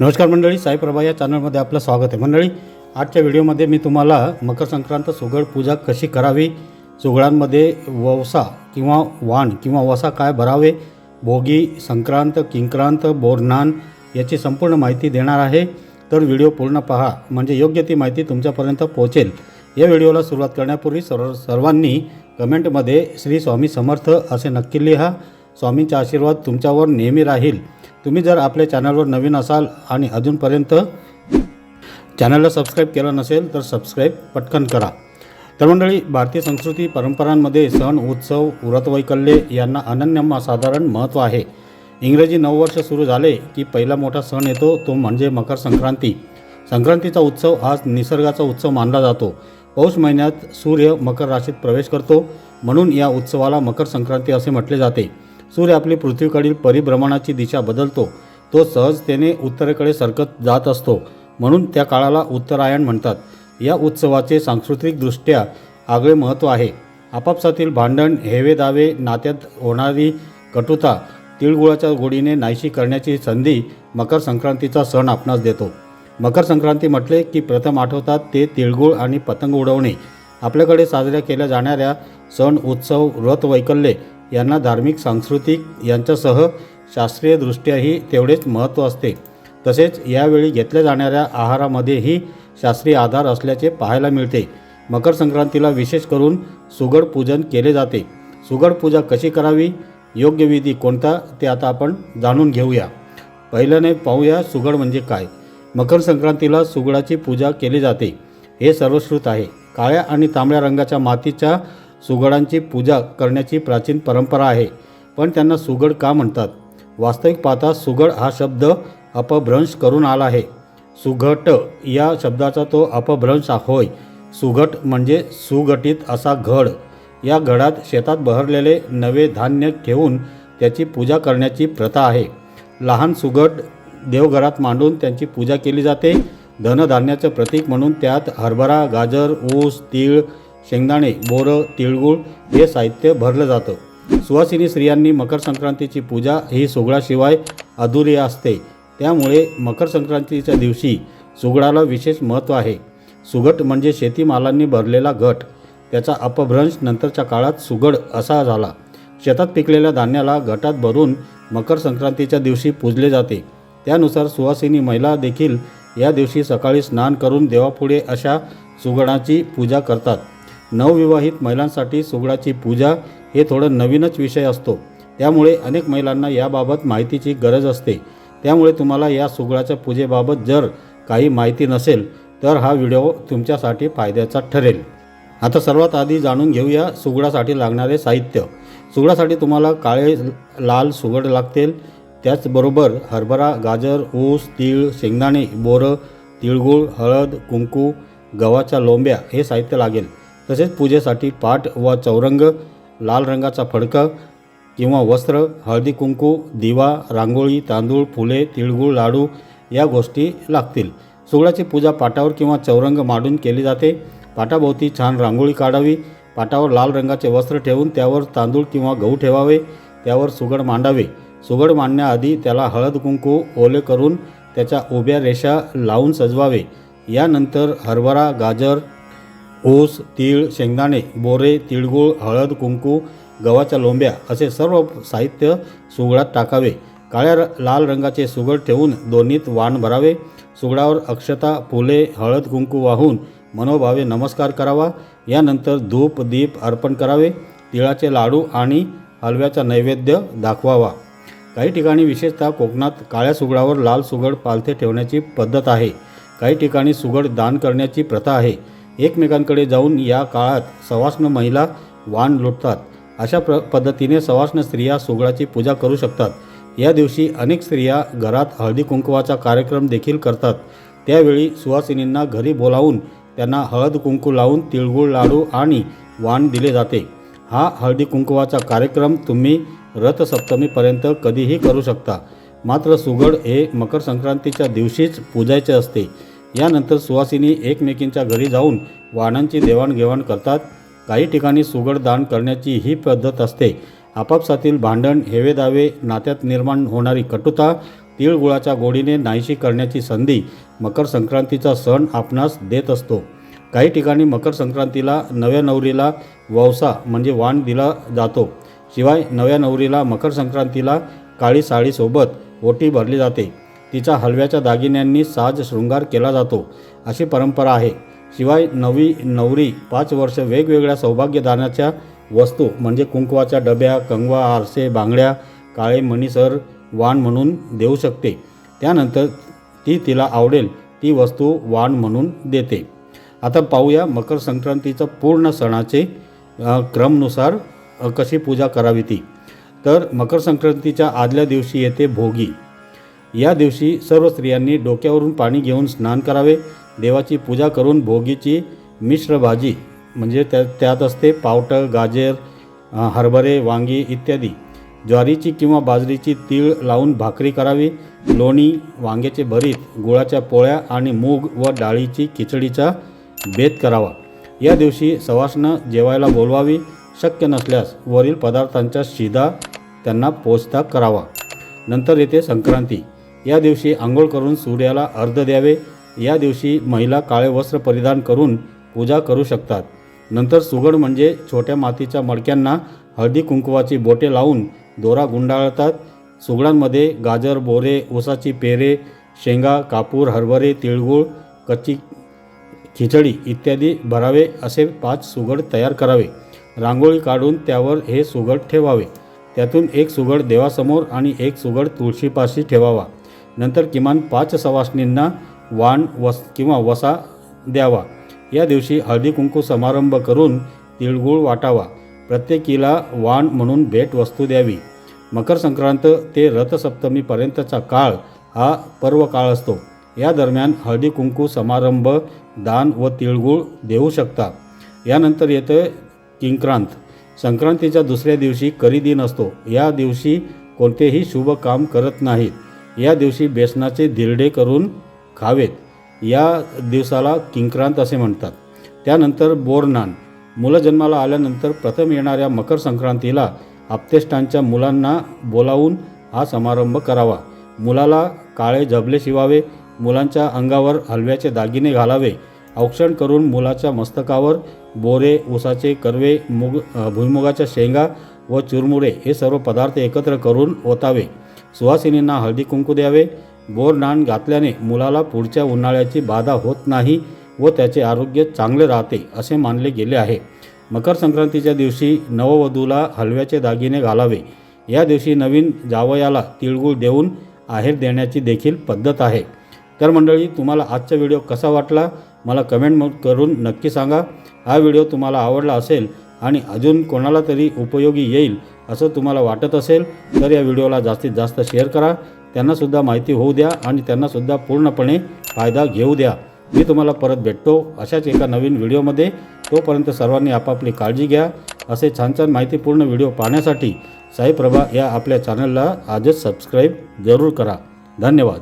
नमस्कार मंडळी साईप्रभा या चॅनलमध्ये आपलं स्वागत आहे. मंडळी आजच्या व्हिडिओमध्ये मी तुम्हाला मकर संक्रांत सुगड पूजा कशी करावी सुगडांमध्ये ववसा किंवा वाण किंवा वसा काय भरावे भोगी संक्रांत किंक्रांत बोरनान याची संपूर्ण माहिती देणार आहे. तर व्हिडिओ पूर्ण पहा म्हणजे योग्य ती माहिती तुमच्यापर्यंत पोहोचेल. या व्हिडिओला सुरुवात करण्यापूर्वी सर्व सर्वांनी कमेंटमध्ये श्री स्वामी समर्थ असे नक्की लिहा. स्वामींचा आशीर्वाद तुमच्यावर नेहमी राहील. तुम्ही जर आपल्या चॅनलवर नवीन असाल आणि अजूनपर्यंत चॅनलला सबस्क्राईब केलं नसेल तर सबस्क्राईब पटकन करा. तर मंडळी भारतीय संस्कृती परंपरांमध्ये सण उत्सव व्रतवैकल्ये यांना अनन्य साधारण महत्त्व आहे. इंग्रजी नववर्ष सुरू झाले की पहिला मोठा सण येतो तो म्हणजे मकर संक्रांती. संक्रांतीचा उत्सव हा निसर्गाचा उत्सव मानला जातो. पौष महिन्यात सूर्य मकर राशीत प्रवेश करतो म्हणून या उत्सवाला मकर संक्रांती असे म्हटले जाते. सूर्य आपली पृथ्वीकडील परिभ्रमणाची दिशा बदलतो. तो सहजतेने उत्तरेकडे सरकत जात असतो म्हणून त्या काळाला उत्तरायण म्हणतात. या उत्सवाचे सांस्कृतिकदृष्ट्या आगळे महत्त्व आहे. आपापसातील भांडण हेवे दावे नात्यात होणारी कटुता तिळगुळाच्या गोडीने नाहीशी करण्याची संधी मकर संक्रांतीचा सण आपणास देतो. मकर संक्रांती म्हटले की प्रथम आठवतात ते तिळगुळ आणि पतंग उडवणे. आपल्याकडे साजऱ्या केल्या जाणाऱ्या सण उत्सव व्रत वैकल्ये यांना धार्मिक सांस्कृतिक यांच्यासह शास्त्रीयदृष्ट्याही तेवढेच महत्त्व असते. तसेच यावेळी घेतल्या जाणाऱ्या आहारामध्येही शास्त्रीय आधार असल्याचे पाहायला मिळते. मकर संक्रांतीला विशेष करून सुगड पूजन केले जाते. सुगड पूजा कशी करावी? योग्य विधी कोणता? ते आता आपण जाणून घेऊया. पहिल्याने पाहूया सुगड म्हणजे काय. मकर संक्रांतीला सुगडाची पूजा केली जाते. हे सर्वश्रुत आहे. काळ्या आणि तांबड्या रंगाच्या मातीच्या सुगडांची पूजा करण्याची प्राचीन परंपरा आहे. पण त्यांना सुगड का म्हणतात? वास्तविक पाहता सुगड हा शब्द अपभ्रंश करून आला आहे. सुघट या शब्दाचा तो अपभ्रंश होय. सुघट म्हणजे सुगटित असा घड. या घडात शेतात बहरलेले नवे धान्य ठेवून त्याची पूजा करण्याची प्रथा आहे. लहान सुगट देवघरात मांडून त्यांची पूजा केली जाते. धनधान्याचं प्रतीक म्हणून त्यात हरभरा गाजर ऊस तीळ शेंगदाणे बोरं तिळगुळ हे साहित्य भरलं जातं. सुवासिनी स्त्रियांनी मकर संक्रांतीची पूजा ही सुगडाशिवाय अधुरी असते. त्यामुळे मकर संक्रांतीच्या दिवशी सुगडाला विशेष महत्त्व आहे. सुगट म्हणजे शेतीमालांनी भरलेला घट. त्याचा अपभ्रंश नंतरच्या काळात सुगड असा झाला. शेतात पिकलेल्या धान्याला गटात भरून मकर संक्रांतीच्या दिवशी पूजले जाते. त्यानुसार सुवासिनी महिला देखील या दिवशी सकाळी स्नान करून देवापुढे अशा सुगडाची पूजा करतात. नवविवाहित महिलांसाठी सुगडाची पूजा हे थोडं नवीनच विषय असतो. त्यामुळे अनेक महिलांना याबाबत माहितीची गरज असते. त्यामुळे तुम्हाला या सुगडाच्या पूजेबाबत जर काही माहिती नसेल तर हा व्हिडिओ तुमच्यासाठी फायद्याचा ठरेल. आता सर्वात आधी जाणून घेऊया सुगडासाठी लागणारे साहित्य. सुगडासाठी तुम्हाला काळे लाल सुगड लागतील. त्याचबरोबर हरभरा गाजर ऊस तीळ शेंगदाणे बोरं तिळगुळ हळद कुंकू गव्हाच्या लोंब्या हे साहित्य लागेल. तसेच पूजेसाठी पाट व चौरंग लाल रंगाचा फडका किंवा वस्त्र हळदी कुंकू दिवा रांगोळी तांदूळ फुले तिळगुळ लाडू या गोष्टी लागतील. सुगडाची पूजा पाटावर किंवा चौरंग मांडून केली जाते. पाटाभोवती छान रांगोळी काढावी. पाटावर लाल रंगाचे वस्त्र ठेवून त्यावर तांदूळ किंवा गहू ठेवावे. त्यावर सुगड मांडावे. सुगड मांडण्याआधी त्याला हळद कुंकू ओले करून त्याच्या उभ्या रेषा लावून सजवावे. यानंतर हरभरा गाजर ऊस तीळ शेंगदाणे बोरे तिळगुळ हळद कुंकू गव्हाच्या लोंब्या असे सर्व साहित्य सुगडात टाकावे. काळ्या र लाल रंगाचे सुगड ठेवून दोन्हीत वाण भरावे. सुगडावर अक्षता फुले हळद कुंकू वाहून मनोभावे नमस्कार करावा. यानंतर धूप दीप अर्पण करावे. तिळाचे लाडू आणि हलव्याचा नैवेद्य दाखवावा. काही ठिकाणी विशेषतः कोकणात काळ्या सुगडावर लाल सुगड पालथे ठेवण्याची पद्धत आहे. काही ठिकाणी सुगड दान करण्याची प्रथा आहे. एकमेकांकडे जाऊन या काळात सवाष्ण महिला वाण लुटतात. अशा प्र पद्धतीने सवाष्ण स्त्रिया सुगडाची पूजा करू शकतात. या दिवशी अनेक स्त्रिया घरात हळदी कुंकवाचा कार्यक्रम देखील करतात. त्यावेळी सुवासिनींना घरी बोलावून त्यांना हळद कुंकू लावून तिळगुळ लाडू आणि वाण दिले जाते. हा हळदी कुंकवाचा कार्यक्रम तुम्ही रथसप्तमीपर्यंत कधीही करू शकता. मात्र सुगड हे मकर संक्रांतीच्या दिवशीच पूजायचे असते. यानंतर सुवासिनी एकमेकींच्या घरी जाऊन वाणांची देवाणघेवाण करतात. काही ठिकाणी सुगड दान करण्याची ही पद्धत असते. आपापसातील भांडण हेवेदावे नात्यात निर्माण होणारी कटुता तिळगुळाच्या गोडीने नाहीशी करण्याची संधी मकर संक्रांतीचा सण आपणास देत असतो. काही ठिकाणी मकर संक्रांतीला नव्या नवरीला ववसा म्हणजे वाण दिला जातो. शिवाय नव्या नवरीला मकर संक्रांतीला काळी साडीसोबत ओटी भरली जाते. तिचा हलव्याच्या दागिन्यांनी साज शृंगार केला जातो अशी परंपरा आहे. शिवाय नवी नवरी पाच वर्ष वेगवेगळ्या सौभाग्यदानाच्या वस्तू म्हणजे कुंकवाच्या डब्या कंगवा आरसे बांगड्या काळे मणीसर वाण म्हणून देऊ शकते. त्यानंतर ती तिला आवडेल ती वस्तू वाण म्हणून देते. आता पाहूया मकर संक्रांतीचं पूर्ण सणाचे क्रमनुसार कशी पूजा करावी ती. तर मकर संक्रांतीच्या आदल्या दिवशी येते भोगी. या दिवशी सर्व स्त्रियांनी डोक्यावरून पाणी घेऊन स्नान करावे. देवाची पूजा करून भोगीची मिश्र भाजी म्हणजे त्या त्यात असते पावटं गाजर हरभरे वांगी इत्यादी. ज्वारीची किंवा बाजरीची तीळ लावून भाकरी करावी. लोणी वांग्याचे भरीत गुळाच्या पोळ्या आणि मूग व डाळीची खिचडीचा बेत करावा. या दिवशी सवासनं जेवायला बोलवावी. शक्य नसल्यास वरील पदार्थांचा शिदा त्यांना पोचता करावा. नंतर येते संक्रांती. या दिवशी आंघोळ करून सूर्याला अर्ध द्यावे. या दिवशी महिला काळे वस्त्र परिधान करून पूजा करू शकतात. नंतर सुगड म्हणजे छोट्या मातीच्या मडक्यांना हळदी कुंकवाची बोटे लावून दोरा गुंडाळतात. सुगडांमध्ये गाजर बोरे ऊसाची पेरे शेंगा कापूर हरभरे तिळगुळ कच्ची खिचडी इत्यादी भरावे. असे पाच सुगड तयार करावे. रांगोळी काढून त्यावर हे सुगड ठेवावे. त्यातून एक सुगड देवासमोर आणि एक सुगड तुळशीपाशी ठेवावा. नंतर किमान पाच सवासणींना वाण वस किंवा वसा द्यावा. या दिवशी हळदी कुंकू समारंभ करून तिळगुळ वाटावा. प्रत्येकीला वाण म्हणून भेटवस्तू द्यावी. मकर संक्रांत ते रथसप्तमीपर्यंतचा काळ हा पर्व काळ असतो. या दरम्यान हळदी कुंकू समारंभ दान व तिळगुळ देऊ शकता. यानंतर येतं किंक्रांत. संक्रांतीच्या दुसऱ्या दिवशी करी दिन असतो? या दिवशी कोणतेही शुभ काम करत नाहीत. या दिवशी बेसनाचे धिरडे करून खावेत. या दिवसाला किंक्रांत असे म्हणतात. त्यानंतर बोरनान. मुलं जन्माला आल्यानंतर प्रथम येणाऱ्या मकर संक्रांतीला आप्तेष्टांच्या मुलांना बोलावून हा समारंभ करावा. मुलाला काळे झबले शिवावे मुलांच्या अंगावर हलव्याचे दागिने घालावे औक्षण करून मुलाच्या मस्तकावर बोरे ऊसाचे कर्वे मुग भुईमुगाच्या शेंगा व चुरमुरे हे सर्व पदार्थ एकत्र करून ओतावे. सुवासिनींना हळदी कुंकू द्यावे. बोर नाण घातल्याने मुलाला पुढच्या उन्हाळ्याची बाधा होत नाही व त्याचे आरोग्य चांगले राहते असे मानले गेले आहे. मकर संक्रांतीच्या दिवशी नववधूला हलव्याचे दागिने घालावे. या दिवशी नवीन जावयाला तिळगुळ देऊन आहेर देण्याची देखील पद्धत आहे. तर मंडळी तुम्हाला आजचा व्हिडिओ कसा वाटला? मला कमेंट करून नक्की सांगा. हा व्हिडिओ तुम्हाला आवडला असेल आणि अजून कोणाला तरी उपयोगी येईल असं तुम्हाला वाटत असेल तर या व्हिडिओला जास्तीत जास्त शेअर करा. त्यांनासुद्धा माहिती होऊ द्या आणि त्यांनासुद्धा पूर्णपणे फायदा घेऊ द्या. मी तुम्हाला परत भेटतो अशाच एका नवीन व्हिडिओमध्ये. तोपर्यंत सर्वांनी आपापली काळजी घ्या. असे छान छान माहितीपूर्ण व्हिडिओ पाहण्यासाठी साईप्रभा या आपल्या चॅनलला आजच सबस्क्राईब जरूर करा. धन्यवाद.